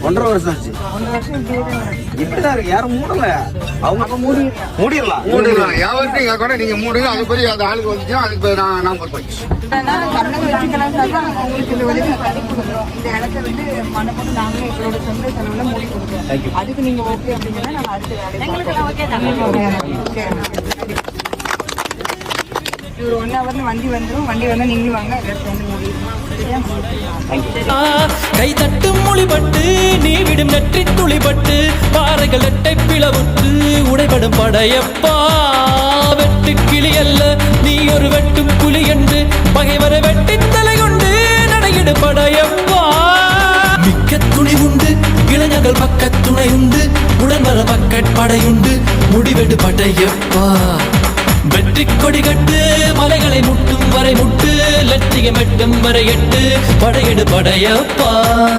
ஒன்றரை வருஷம் ஆச்சு. இப்படிதான் இருக்கு. யாரும் மூடல. அவங்க அப்ப மூடிடலாம். மூடிடலாம். எங்க கூட நீங்க மூடுங்க. அது பத்தி அந்த ஆளுக்கு வந்துச்சுன்னா அதுக்கு நான் நான் மூடி கொடுக்குறோம். அதுக்கு நீங்க ஓகே அப்படின்னா நாங்க அடுத்த ஓகே ஒரு ஒன் ஹவர்ல வண்டி வந்துடும் வண்டி வந்து நீங்களும் வாங்க கை தட்டும் மொழிபட்டு நீ விடும் நெற்றி துளிபட்டு பாறைகள் எட்டை பிளவுட்டு உடைபடும் படையப்பா. வெட்டு கிளி அல்ல நீ ஒரு வெட்டும் புலி என்று பகைவரை வெட்டி தலை கொண்டு நடையிடு படையப்பா. மிக்க துணி உண்டு இளைஞர்கள் பக்க துணை உண்டு உடன்வர பக்கட் படையுண்டு முடிவெடு படையப்பா. வெற்றி கொடி கட்டு மலைகளை முட்டும் வரை முட்டு லட்சியம் எட்டும் வரை எட்டு படையெடு படையப்பா.